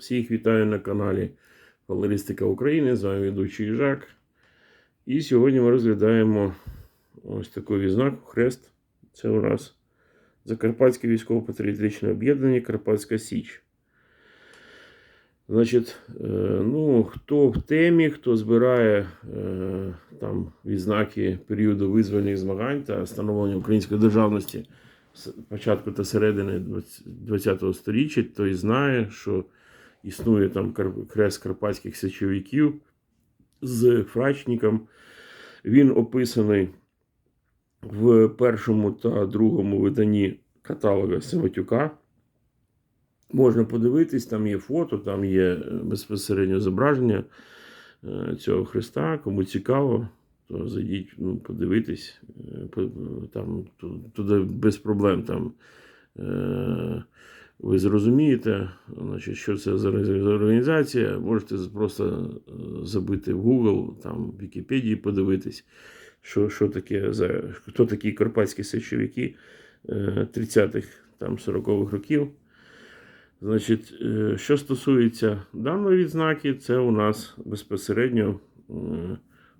Всіх вітаю на каналі Валеристика України. З вами ведучий Жак. І сьогодні ми розглядаємо ось таку відзнаку хрест. Це у нас Закарпатське військово-патріотичне об'єднання Карпатська Січ. Значить, е, ну, хто в темі, хто збирає е, там відзнаки періоду визвольних змагань та становлення української державності початку та середини ХХ століття, той знає, що існує там крест карпатських січовиків з фрачником. Він описаний в першому та другому виданні каталога Семетюка. Можна подивитись, там є фото, там є е, безпосередньо зображення е, цього хреста. Кому цікаво, то зайдіть, ну, подивитись. Е, Там, туди без проблем. Там, ви зрозумієте, значить, що це за організація. Можете просто е, забити в Google, там в Вікіпедії подивитись, що, що таке за хто такі карпатські сечовики е, 30-х, там 40-х років. Значить, е, що стосується даної відзнаки, це у нас безпосередньо е,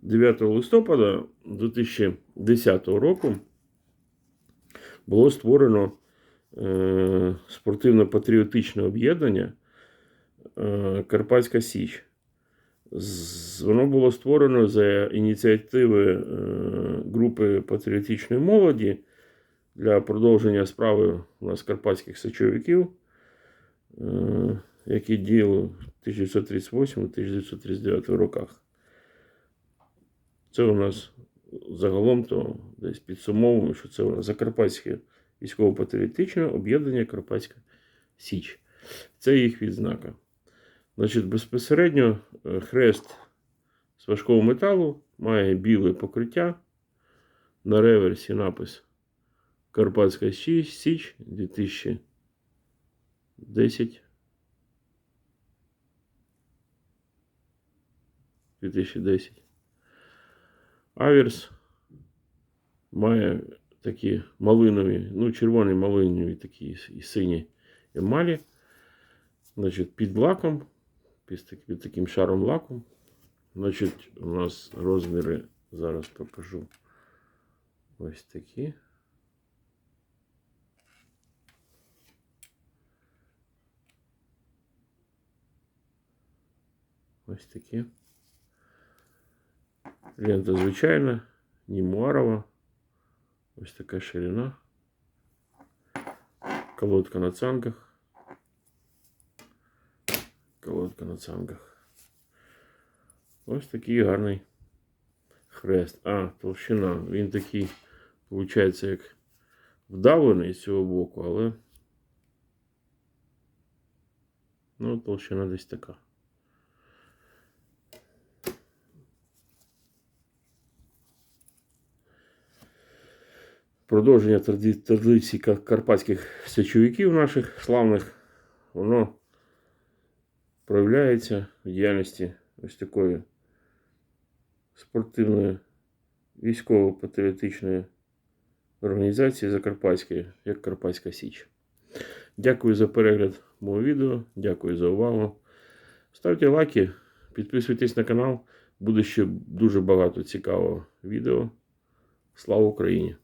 9 листопада 2010 року було створено е, спортивно-патріотичне об'єднання е, Карпатська Січ. Воно було створено за ініціативи е, групи патріотичної молоді для продовження справи у нас карпатських сечовиків, е, які діяли в 1938-1939 роках. Це у нас загалом то десь підсумовуємо, що це у нас Закарпатське військово-патріотичне об'єднання Карпатська Січ. Це їх відзнака. Значить, безпосередньо е, хрест з важкого металу має біле покриття. На реверсі напис Карпатська Січ 2010. 2010. Аверс має такі малинові, ну, червоні малинові такі і сині емалі. Значить, під лаком, під, таким шаром лаку. Значить, у нас розміри зараз покажу. Ось такі. Ось такі. Лента звичайна, німуарова. Ось така ширина. Колодка на цанках. Колодка на цанках. Ось такий гарний хрест. А, толщина. Він такий, виходить, як вдавлений з цього боку, але. Ну, толщина десь така. Продовження тради- традицій карпатських сечовиків наших славних, воно проявляється в діяльності ось такої спортивної військово-патріотичної організації Закарпатської, як Карпатська Січ. Дякую за перегляд мого відео, дякую за увагу. Ставте лайки, підписуйтесь на канал, буде ще дуже багато цікавого відео. Слава Україні!